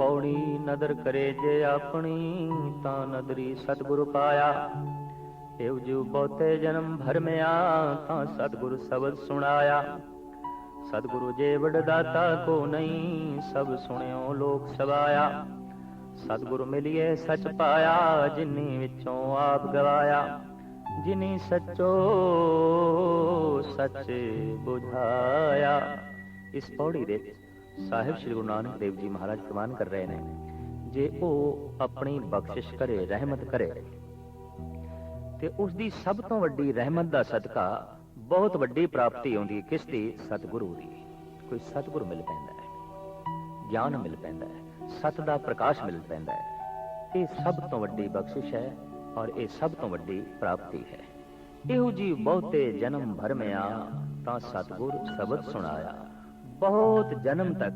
ਪੌੜੀ ਨਦਰ ਕਰੇ ਜੇ ਆਪਣੀ, ਤਾਂ ਨਦਰੀ ਸਤਿਗੁਰ ਪਾਇਆ। ਇਹੋ ਜਿਉ ਬਹੁਤੇ ਜਨਮ ਭਰਮਿਆ ਤਾਂ ਸਤਿਗੁਰ ਸ਼ਬਦ ਸੁਣਾਇਆ। ਸਤਿਗੁਰੂ ਜੇ ਵਡਦਾਤਾ ਕੋ ਨਹੀਂ, ਸਭ ਸੁਣਿਓ ਲੋਕ ਸਵਾਇਆ। ਸਤਿਗੁਰੂ ਮਿਲਿਏ ਸਚ ਪਾਇਆ, ਜਿਨੀ ਵਿੱਚੋਂ ਆਪ ਗਵਾਇਆ। ਜਿਨੀ ਸੱਚੋ, ਸੱਚ ਬੁਝਾਇਆ। ਇਸ ਪੌੜੀ ਦੇ ਸਾਹਿਬ ਸ੍ਰੀ ਗੁਰੂ ਨਾਨਕ ਦੇਵ ਜੀ ਮਹਾਰਾਜ ਪ੍ਰਵਾਨ ਕਰ ਰਹੇ ਨੇ। ਜੇ ਉਹ ਆਪਣੀ ਬਖਸ਼ਿਸ਼ ਕਰੇ, ਰਹਿਮਤ ਕਰੇ, ਤੇ ਉਸ ਦੀ ਸਭ ਤੋਂ ਵੱਡੀ ਰਹਿਮਤ ਦਾ ਸਦਕਾ ਬਹੁਤ ਵੱਡੀ ਪ੍ਰਾਪਤੀ ਆਉਂਦੀ ਹੈ ਕਿਸ ਦੀ? ਸਤਿਗੁਰੂ ਦੀ। ਕੋਈ ਸਤਿਗੁਰ ਮਿਲ ਪੈਂਦਾ ਹੈ, ਗਿਆਨ ਮਿਲ ਪੈਂਦਾ ਹੈ ਸਤ ਦਾ ਪ੍ਰਕਾਸ਼ ਮਿਲ ਪੈਂਦਾ ਹੈ। ਇਹ ਸਭ ਤੋਂ ਵੱਡੀ ਬਖਸ਼ਿਸ਼ ਹੈ ਔਰ ਇਹ ਸਭ ਤੋਂ ਵੱਡੀ ਪ੍ਰਾਪਤੀ ਹੈ। ਇਹੋ ਜੀ ਬਹੁਤੇ ਜਨਮ ਭਰਮਿਆ ਤਾਂ ਸਤਿਗੁਰ ਸ਼ਬਦ ਸੁਣਾਇਆ। ਬਹੁਤ ਜਨਮ ਤੱਕ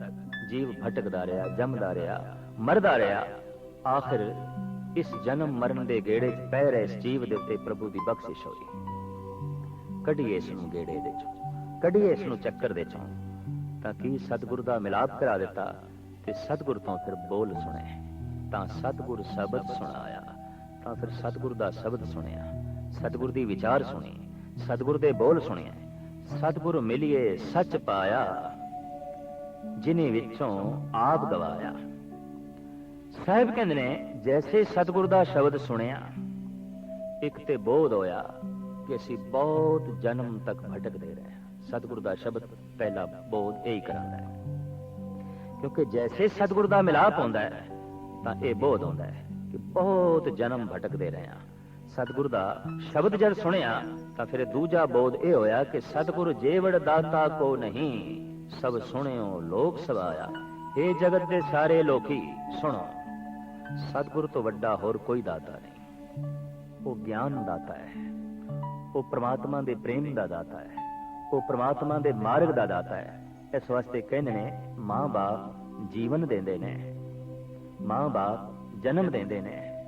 ਜੀਵ ਭਟਕਦਾ ਰਿਹਾ, ਜੰਮਦਾ ਰਿਹਾ, ਮਰਦਾ ਰਿਹਾ। ਆਖਿਰ ਇਸ ਜਨਮ ਮਰਨ ਦੇ ਗੇੜੇ 'ਚ ਪੈ ਰਹੇ ਇਸ ਜੀਵ ਦੇ ਉੱਤੇ ਪ੍ਰਭੂ ਦੀ ਬਖਸ਼ਿਸ਼ ਹੋਈ। ਕੱਢੀਏ ਇਸ ਨੂੰ ਗੇੜੇ ਦੇ ਚੋਂ, ਕੱਢੀਏ ਇਸ ਨੂੰ ਚੱਕਰ ਦੇ ਚੋਂ, ਤਾਂ ਕੀ ਸਤਿਗੁਰ ਦਾ ਮਿਲਾਪ ਕਰਾ ਦਿੱਤਾ ਤੇ ਸਤਿਗੁਰ ਤੋਂ ਫਿਰ ਬੋਲ ਸੁਣੇ ਤਾਂ ਸਤਿਗੁਰ ਸ਼ਬਦ ਸੁਣਾਇਆ, ਤਾਂ ਫਿਰ ਸਤਿਗੁਰ ਦਾ ਸ਼ਬਦ ਸੁਣਿਆ। ਸਤਿਗੁਰ ਦੀ ਵਿਚਾਰ ਸੁਣੀ, ਸਤਿਗੁਰ ਦੇ ਬੋਲ ਸੁਣਿਆ। ਸਤਿਗੁਰ ਮਿਲਿਏ ਸੱਚ ਪਾਇਆ। ਜਿਨੇ ਵਿੱਚੋਂ ਆਪ ਗਵਾਇਆ। ਸਾਹਿਬ ਕਹਿੰਦੇ ਨੇ, ਜੈਸੇ ਸਤਿਗੁਰ ਦਾ ਸ਼ਬਦ ਸੁਣਿਆ, ਇੱਕ ਤੇ ਬੋਧ ਹੋਇਆ ਕਿ ਅਸੀਂ ਬਹੁਤ ਜਨਮ ਤੱਕ ਭਟਕਦੇ ਰਹੇ ਸਤਿਗੁਰ ਦਾ ਸ਼ਬਦ ਪਹਿਲਾ ਬੋਧ ਇਹ ਹੀ ਕਰਾਂਦਾ ਹੈ। ਕਿਉਂਕਿ ਜੈਸੇ ਸਤਿਗੁਰ ਦਾ ਮਿਲਾਪ ਹੁੰਦਾ ਹੈ, ਤਾਂ ਇਹ ਬੋਧ ਹੁੰਦਾ ਹੈ ਕਿ ਬਹੁਤ ਜਨਮ ਭਟਕਦੇ ਰਹੇ ਹਾਂ। ਸਤਿਗੁਰ ਦਾ ਸ਼ਬਦ ਜਦ ਸੁਣਿਆ, ਤਾਂ ਫਿਰ ਦੂਜਾ ਬੋਧ ਇਹ ਹੋਇਆ ਕਿ ਸਤਿਗੁਰ ਜੇਵੜ ਦਾਤਾ ਕੋ ਨਹੀਂ ਸਭ ਸੁਣਿਓ, ਲੋਕ ਸਵਾਇਆ ਇਹ ਜਗਤ ਦੇ ਸਾਰੇ ਲੋਕੀ ਸੁਣੋ। ਸਤਿਗੁਰ ਤੋਂ ਵੱਡਾ ਹੋਰ ਕੋਈ ਦਾਤਾ ਨਹੀਂ। ਉਹ ਗਿਆਨ ਦਾਤਾ ਹੈ। ਉਹ ਪ੍ਰਮਾਤਮਾ ਦੇ ਪ੍ਰੇਮ ਦਾ ਦਾਤਾ ਹੈ। ਉਹ ਪ੍ਰਮਾਤਮਾ ਦੇ ਮਾਰਗ ਦਾ ਦਾਤਾ ਹੈ। ਇਸ ਵਾਸਤੇ ਕਹਿੰਦੇ ਨੇ ਮਾਂ-ਬਾਪ ਜੀਵਨ ਦਿੰਦੇ ਨੇ। ਮਾਂ-ਬਾਪ ਜਨਮ ਦਿੰਦੇ ਨੇ।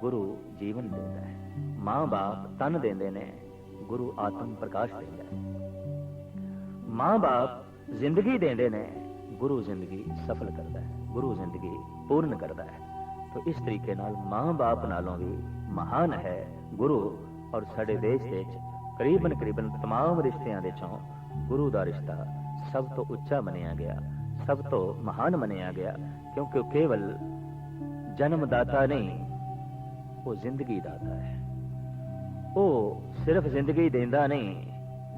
ਗੁਰੂ ਜੀਵਨ ਦਿੰਦਾ ਹੈ। ਮਾਂ-ਬਾਪ ਤਨ ਦਿੰਦੇ ਨੇ। ਗੁਰੂ ਆਤਮ ਪ੍ਰਕਾਸ਼ ਦਿੰਦਾ ਹੈ। ਮਾਂ-ਬਾਪ ਜ਼ਿੰਦਗੀ ਦਿੰਦੇ ਨੇ ਗੁਰੂ ਜ਼ਿੰਦਗੀ ਸਫਲ ਕਰਦਾ ਹੈ ਗੁਰੂ ਜ਼ਿੰਦਗੀ ਪੂਰਨ ਕਰਦਾ ਹੈ ਤਾਂ ਇਸ ਤਰੀਕੇ ਨਾਲ ਮਾਂ-ਬਾਪ ਨਾਲੋਂ ਵੀ ਮਹਾਨ ਹੈ ਗੁਰੂ ਔਰ ਸਾਡੇ ਦੇਸ਼ ਦੇ ਵਿੱਚ ਕਰੀਬਨ ਕਰੀਬਨ तमाम ਰਿਸ਼ਤਿਆਂ ਦੇ ਚੋਂ ਗੁਰੂ ਦਾ ਰਿਸ਼ਤਾ ਸਭ ਤੋਂ ਉੱਚਾ ਮੰਨਿਆ ਗਿਆ ਸਭ ਤੋਂ ਮਹਾਨ ਮੰਨਿਆ ਗਿਆ ਕਿਉਂਕਿ ਉਹ ਕੇਵਲ ਜਨਮ ਦਾਤਾ ਨਹੀਂ ਉਹ ਜ਼ਿੰਦਗੀ ਦਾਤਾ ਹੈ ਉਹ ਸਿਰਫ ਜ਼ਿੰਦਗੀ ਦਿੰਦਾ ਨਹੀਂ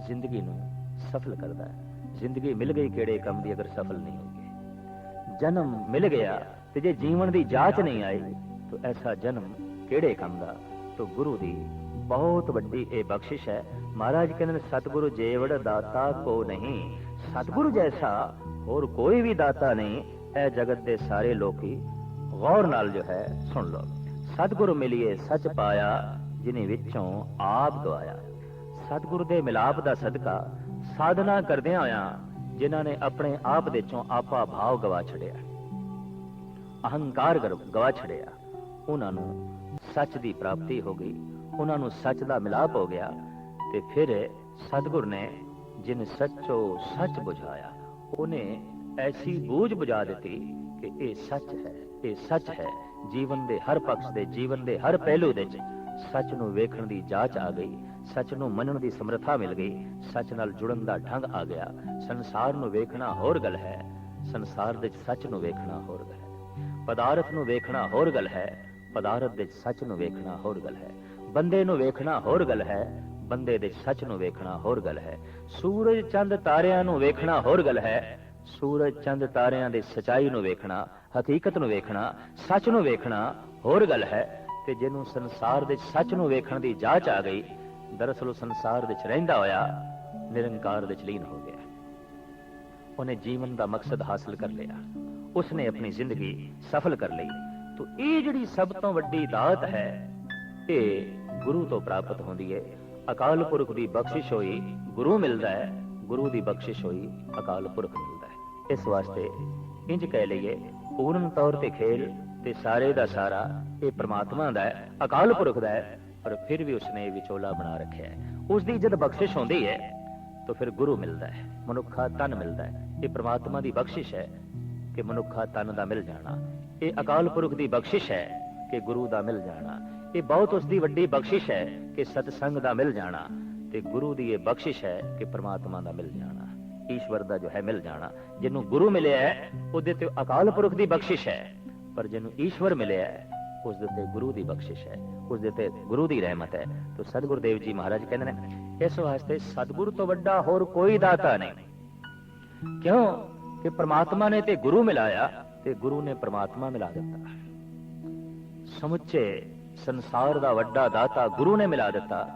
ਜ਼ਿੰਦਗੀ ਨੂੰ ਸਫਲ ਕਰਦਾ ਹੈ ਜ਼ਿੰਦਗੀ ਮਿਲ ਗਈ ਕਿਹੜੇ ਕੰਮ ਦੀ ਅਗਰ ਸਫਲ ਨਹੀਂ ਹੋਗੀ ਜਨਮ ਮਿਲ ਗਿਆ ਤੇ ਜੇ ਜੀਵਨ ਦੀ ਜਾਂਚ ਨਹੀਂ ਆਈ, ਤਾਂ ਐਸਾ ਜਨਮ ਕਿਹੜੇ ਕੰਮ ਦਾ? ਤਾਂ ਗੁਰੂ ਦੀ ਬਹੁਤ ਵੱਡੀ ਇਹ ਬਖਸ਼ਿਸ਼ ਹੈ। ਮਹਾਰਾਜ ਕਹਿੰਦੇ ਨੇ, ਸਤਿਗੁਰੂ ਜੇਵੜ ਦਾਤਾ ਕੋ ਨਹੀਂ। ਸਤਿਗੁਰੂ ਜੈਸਾ ਹੋਰ ਕੋਈ ਵੀ ਦਾਤਾ ਨਹੀਂ, ਇਹ ਜਗਤ ਦੇ ਸਾਰੇ ਲੋਕੀ ਗੌਰ ਨਾਲ ਜੋ ਹੈ, ਸੁਣ ਲਓ। ਸਤਿਗੁਰੂ ਮਿਲਿਏ ਸੱਚ ਪਾਇਆ, ਜਿਨੇ ਵਿੱਚੋਂ ਆਪ ਗਵਾਇਆ। ਸਤਿਗੁਰੂ ਦੇ ਮਿਲਾਪ ਦਾ ਸਦਕਾ ਸਾਧਨਾ ਕਰਦਿਆਂ ਹੋਇਆਂ ਜਿਨ੍ਹਾਂ ਨੇ ਆਪਣੇ ਆਪ ਦੇ ਚੋਂ ਆਪਾ ਭਾਵ ਗਵਾ ਛੜਿਆ ਅਹੰਕਾਰ ਗਵਾ ਛੜਿਆ ਉਹਨਾਂ ਨੂੰ ਸੱਚ ਦੀ ਪ੍ਰਾਪਤੀ ਹੋ ਗਈ। ਉਹਨਾਂ ਨੂੰ ਸੱਚ ਦਾ ਮਿਲਾਪ ਹੋ ਗਿਆ ਤੇ ਫਿਰ ਸਤਿਗੁਰ ਨੇ ਜਿਨ ਸੱਚੋ ਸੱਚ ਬੁਝਾਇਆ, ਉਹਨੇ ਐਸੀ ਬੂਝ ਬੁਝਾ ਦਿੱਤੀ ਕਿ ਇਹ ਸੱਚ ਹੈ, ਇਹ ਸੱਚ ਹੈ। ਜੀਵਨ ਦੇ ਹਰ ਪੱਖ ਦੇ, ਜੀਵਨ ਦੇ ਹਰ ਪਹਿਲੂ ਦੇ ਵਿੱਚ ਸੱਚ ਨੂੰ ਵੇਖਣ ਦੀ ਜਾਂਚ ਆ ਗਈ, ਸੱਚ ਨੂੰ ਮੰਨਣ ਦੀ ਸਮਰੱਥਾ ਮਿਲ ਗਈ, ਸੱਚ ਨਾਲ ਜੁੜਨ ਦਾ ਢੰਗ ਆ ਗਿਆ। ਸੰਸਾਰ ਨੂੰ ਵੇਖਣਾ ਹੋਰ ਗੱਲ ਹੈ, ਸੰਸਾਰ ਦੇ ਸੱਚ ਨੂੰ ਵੇਖਣਾ ਹੋਰ ਗੱਲ ਹੈ। ਪਦਾਰਥ ਨੂੰ ਵੇਖਣਾ ਹੋਰ ਗੱਲ ਹੈ, ਪਦਾਰਥ ਦੇ ਸੱਚ ਨੂੰ ਵੇਖਣਾ ਹੋਰ ਗੱਲ ਹੈ। ਬੰਦੇ ਨੂੰ ਵੇਖਣਾ ਹੋਰ ਗੱਲ ਹੈ, ਬੰਦੇ ਦੇ ਸੱਚ ਨੂੰ ਵੇਖਣਾ ਹੋਰ ਗੱਲ ਹੈ। ਸੂਰਜ, ਚੰਦ, ਤਾਰਿਆਂ ਨੂੰ ਵੇਖਣਾ ਹੋਰ ਗੱਲ ਹੈ, ਸੂਰਜ, ਚੰਦ, ਤਾਰਿਆਂ ਦੇ ਸਚਾਈ ਨੂੰ ਵੇਖਣਾ, ਹਕੀਕਤ ਨੂੰ ਵੇਖਣਾ, ਸੱਚ ਨੂੰ ਵੇਖਣਾ ਹੋਰ ਗੱਲ ਹੈ। ਤੇ ਜਿਹਨੂੰ ਸੰਸਾਰ ਦੇ ਸੱਚ ਨੂੰ ਵੇਖਣ ਦੀ ਜਾਚ ਆ ਗਈ, ਦਰਅਸਲ ਉਹ ਸੰਸਾਰ ਵਿੱਚ ਰਹਿੰਦਾ ਹੋਇਆ ਨਿਰੰਕਾਰ ਵਿੱਚ ਲੀਨ ਹੋ ਗਿਆ। ਉਹਨੇ ਜੀਵਨ ਦਾ ਮਕਸਦ ਹਾਸਲ ਕਰ ਲਿਆ। ਉਸਨੇ ਆਪਣੀ ਜ਼ਿੰਦਗੀ ਸਫਲ ਕਰ ਲਈ। ਤੋ ਇਹ ਜਿਹੜੀ ਸਭ ਤੋਂ ਵੱਡੀ ਦਾਤ ਹੈ, ਇਹ ਗੁਰੂ ਤੋਂ ਪ੍ਰਾਪਤ ਹੁੰਦੀ ਹੈ। ਅਕਾਲ ਪੁਰਖ ਦੀ ਬਖਸ਼ਿਸ਼ ਹੋਈ ਗੁਰੂ ਮਿਲਦਾ ਹੈ, ਗੁਰੂ ਦੀ ਬਖਸ਼ਿਸ਼ ਹੋਈ ਅਕਾਲ ਪੁਰਖ ਮਿਲਦਾ ਹੈ। ਇਸ ਵਾਸਤੇ ਇੰਜ ਕਹਿ ਲਈਏ, ਪੂਰਨ ਤੌਰ ਤੇ ਖੇਲ ਤੇ ਸਾਰੇ ਦਾ ਸਾਰਾ ਇਹ ਪ੍ਰਮਾਤਮਾ ਦਾ ਹੈ, ਅਕਾਲ ਪੁਰਖ ਦਾ ਹੈ, ਪਰ ਫਿਰ ਵੀ ਉਸਨੇ ਵਿਚੋਲਾ ਬਣਾ ਰੱਖਿਆ ਹੈ। ਉਸ ਦੀ ਜਦ ਬਖਸ਼ਿਸ਼ ਹੁੰਦੀ ਹੈ, ਤਾਂ ਫਿਰ ਗੁਰੂ ਮਿਲਦਾ ਹੈ, ਮਨੁੱਖਾ ਤਨ ਮਿਲਦਾ ਹੈ। ਇਹ ਪ੍ਰਮਾਤਮਾ ਦੀ ਬਖਸ਼ਿਸ਼ ਹੈ ਕਿ ਮਨੁੱਖਾ ਤਨ ਦਾ ਮਿਲ ਜਾਣਾ। ਇਹ ਅਕਾਲ ਪੁਰਖ ਦੀ ਬਖਸ਼ਿਸ਼ ਹੈ ਕਿ ਗੁਰੂ ਦਾ ਮਿਲ ਜਾਣਾ। ਇਹ ਬਹੁਤ ਉਸ ਦੀ ਵੱਡੀ ਬਖਸ਼ਿਸ਼ ਹੈ ਕਿ ਸਤਸੰਗ ਦਾ ਮਿਲ ਜਾਣਾ ਤੇ ਗੁਰੂ ਦੀ ਇਹ ਬਖਸ਼ਿਸ਼ ਹੈ ਕਿ ਪ੍ਰਮਾਤਮਾ ਦਾ ਮਿਲ ਜਾਣਾ। ਈਸ਼ਵਰ ਦਾ ਜੋ ਹੈ ਮਿਲ ਜਾਣਾ। ਜਿਹਨੂੰ ਗੁਰੂ ਮਿਲਿਆ ਹੈ, ਉਹਦੇ ਤੇ ਅਕਾਲ ਪੁਰਖ ਦੀ ਬਖਸ਼ਿਸ਼ ਹੈ। ਪਰ ਜਿਹਨੂੰ ਈਸ਼ਵਰ ਮਿਲਿਆ ਹੈ, ਉਸ ਦੇ ਤੇ ਗੁਰੂ ਦੀ ਬਖਸ਼ਿਸ਼ ਹੈ, ਉਸ ਦੇ ਤੇ ਗੁਰੂ ਦੀ ਰਹਿਮਤ ਹੈ। ਤੋ ਸਤਿਗੁਰੂ ਦੇਵ ਜੀ ਮਹਾਰਾਜ ਕਹਿੰਦੇ ਨੇ, ਇਸ ਵਾਸਤੇ ਸਤਿਗੁਰ ਤੋਂ ਵੱਡਾ ਹੋਰ ਕੋਈ ਦਾਤਾ ਨਹੀਂ। ਕਿਉਂ? ਕਿ ਪ੍ਰਮਾਤਮਾ ਨੇ ਤੇ ਗੁਰੂ ਮਿਲਾਇਆ ਤੇ ਗੁਰੂ ਨੇ ਪ੍ਰਮਾਤਮਾ ਮਿਲਾ ਦਿੱਤਾ। ਸਮੁੱਚੇ ਸੰਸਾਰ ਦਾ ਵੱਡਾ ਦਾਤਾ ਗੁਰੂ ਨੇ ਮਿਲਾ ਦਿੱਤਾ।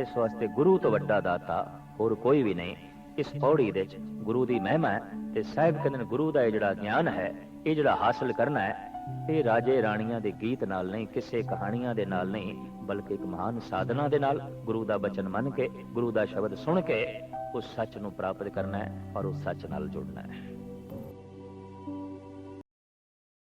ਇਸ ਵਾਸਤੇ ਗੁਰੂ ਤੋਂ ਵੱਡਾ ਦਾਤਾ ਹੋਰ ਕੋਈ ਵੀ ਨਹੀਂ। ਇਸ ਪੌੜੀ ਦੇ ਵਿੱਚ ਗੁਰੂ ਦੀ ਮਹਿਮਾ ਤੇ ਸਾਹਿਬ ਕਹਿੰਦੇ ਨੇ, ਗੁਰੂ ਦਾ ਇਹ ਜਿਹੜਾ ਗਿਆਨ ਹੈ, ਇਹ ਜਿਹੜਾ ਹਾਸਲ ਕਰਨਾ ਹੈ ਇਹ ਰਾਜੇ ਰਾਣੀਆਂ ਦੇ ਗੀਤ ਨਾਲ ਨਹੀਂ, ਕਿਸੇ ਕਹਾਣੀਆਂ ਦੇ ਨਾਲ ਨਹੀਂ, ਬਲਕਿ ਇੱਕ ਮਹਾਨ ਸਾਧਨਾ ਦੇ ਨਾਲ ਗੁਰੂ ਦਾ ਬਚਨ ਮੰਨ ਕੇ, ਗੁਰੂ ਦਾ ਸ਼ਬਦ ਸੁਣ ਕੇ ਉਸ ਸੱਚ ਨੂੰ ਪ੍ਰਾਪਤ ਕਰਨਾ ਹੈ ਔਰ ਉਸ ਸੱਚ ਨਾਲ ਜੁੜਨਾ ਹੈ।